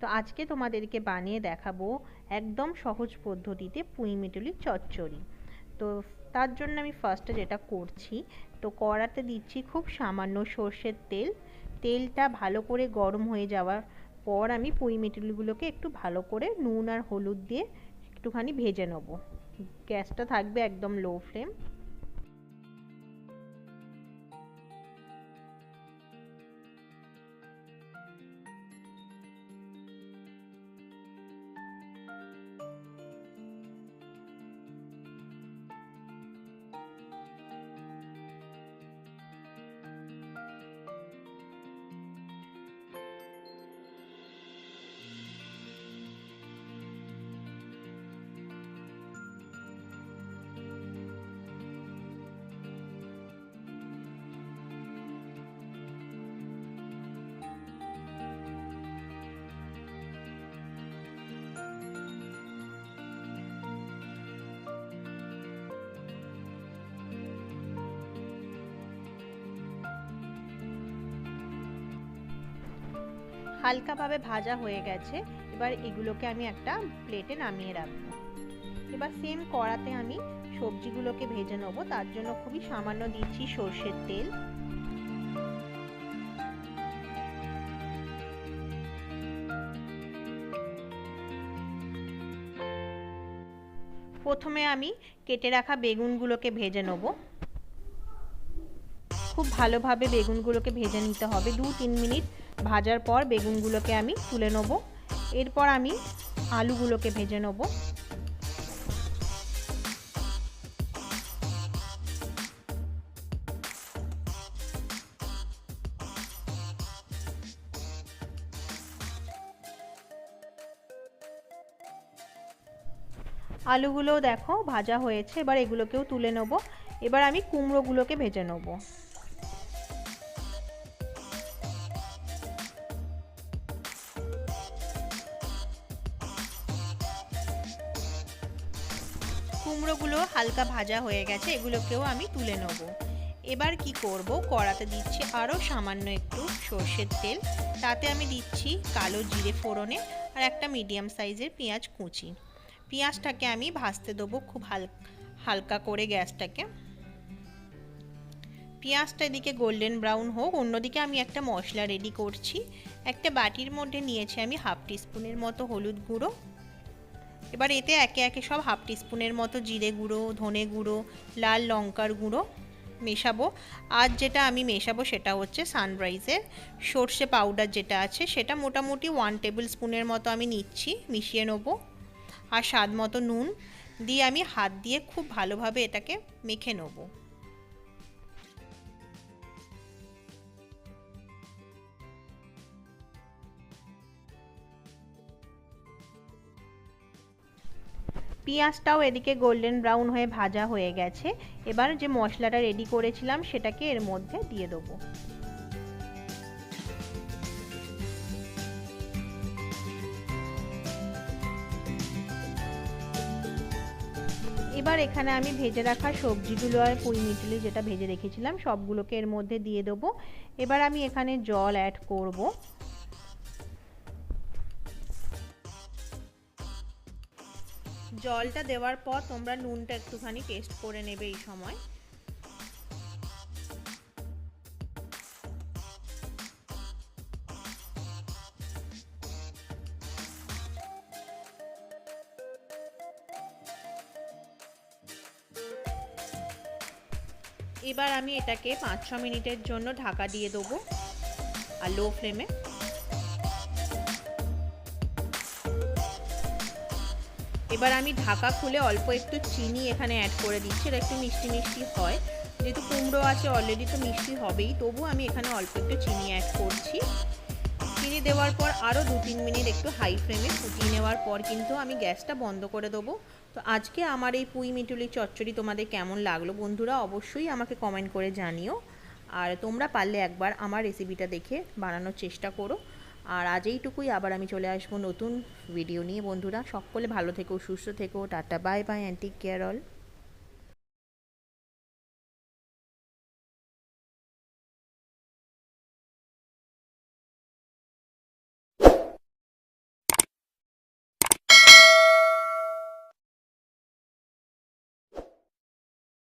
তো আজকে তোমাদেরকে বানিয়ে দেখাবো একদম সহজ পদ্ধতিতে পুঁই মিটুলি চচ্চড়ি। তো তার জন্য আমি ফার্স্টে যেটা করছি, তো কড়াতে দিচ্ছি খুব সামান্য সর্ষের তেল। তেলটা ভালো করে গরম হয়ে যাওয়ার পর আমি পুঁই মিটুলিগুলোকে একটু ভালো করে নুন আর হলুদ দিয়ে একটুখানি ভেজে নেব। গ্যাসটা থাকবে একদম লো ফ্লেম হালকাভাবে ভাজা হয়ে গেছে। এবার এগুলোকে আমি একটা প্লেটে নামিয়ে রাখব। এবার সেম কড়াতে আমি সবজিগুলোকে ভেজে নেব। তার জন্য খুবই সামান্য দিচ্ছি সর্ষের তেল। প্রথমে আমি কেটে রাখা বেগুনগুলোকে ভেজে নেব। খুব ভালোভাবে বেগুনগুলোকে ভেজে নিতে হবে। দু তিন মিনিট ভাজার পর বেগুনগুলোকে আমি তুলে নেব। এরপর আমি আলুগুলোকে ভেজে নেব। আলুগুলো দেখো ভাজা হয়েছে, এবার এগুলোকেও তুলে নেব। এবার আমি কুমড়োগুলোকে ভেজে নেব। কুমড়োগুলো হালকা ভাজা হয়ে গেছে, এগুলোকেও আমি তুলে নেব। এবার কি করব? কড়াতে দিচ্ছি আরও সামান্য একটু সর্ষের তেল। তাতে আমি দিচ্ছি কালো জিরে ফোড়নে আর একটা মিডিয়াম সাইজের পেঁয়াজ কুচি। পেঁয়াজটাকে আমি ভাজতে দেবো খুব হালকা করে গ্যাসটাকে। পেঁয়াজটা এদিকে গোল্ডেন ব্রাউন হোক, অন্যদিকে আমি একটা মশলা রেডি করছি। একটা বাটির মধ্যে নিয়েছি আমি হাফ টিস্পুনের মতো হলুদ গুঁড়ো। এবার এতে একে একে সব হাফ টিস্পুনের মতো জিরে গুঁড়ো, ধনে গুঁড়ো, লাল লঙ্কার গুঁড়ো মেশাবো। আর যেটা আমি মেশাবো সেটা হচ্ছে সানরাইজের সর্ষে পাউডার যেটা আছে সেটা মোটামুটি ওয়ান টেবিল স্পুনের মতো আমি নিচ্ছি, মিশিয়ে নেব। আর স্বাদ মতো নুন দিয়ে আমি হাত দিয়ে খুব ভালোভাবে এটাকে মেখে নেব। পেঁয়াজটাও এদিকে গোল্ডেন ব্রাউন হয়ে ভাজা হয়ে গেছে। এবার যে মশলাটা রেডি করেছিলাম, সেটাকে এর মধ্যে দিয়ে দেবো। এবার এখানে আমি ভেজে রাখা সবজিগুলো আর পুঁই মিটুলি যেটা ভেজে রেখেছিলাম, সবগুলোকে এর মধ্যে দিয়ে দেবো। এবার আমি এখানে জল অ্যাড করব। জলটা দেওয়ার পর তোমরা নুনটা একটুখানি টেস্ট করে নেবে এই সময়। এবার আমি এটাকে পাঁচ ছ মিনিটের জন্য ঢাকা দিয়ে দেবো, আর লো ফ্লেমে এবার আমি ঢাকা খুলে অল্প একটু চিনি এখানে অ্যাড করে দিচ্ছি। এটা একটু মিষ্টি মিষ্টি হয়। যেহেতু কুমড়ো আছে অলরেডি তো মিষ্টি হবেই। তবু আমি এখানে অল্প একটু চিনি অ্যাড করছি। চিনি দেওয়ার পর আরও দু তিন মিনিট একটু হাই ফ্লেমে ফুটিয়ে নেওয়ার পর কিন্তু আমি গ্যাসটা বন্ধ করে দেবো। তো আজকে আমার এই পুঁই মিটুলি চচ্চড়ি তোমাদের কেমন লাগল বন্ধুরা অবশ্যই আমাকে কমেন্ট করে জানিও। আর তোমরা পারলে একবার আমার রেসিপিটা দেখে বানানোর চেষ্টা করো। আর আজ এইটুকুই, আবার আমি চলে আসব নতুন ভিডিও নিয়ে। বন্ধুরা, সকলে ভালো থেকো, সুস্থ থেকো, tata bye bye and take care all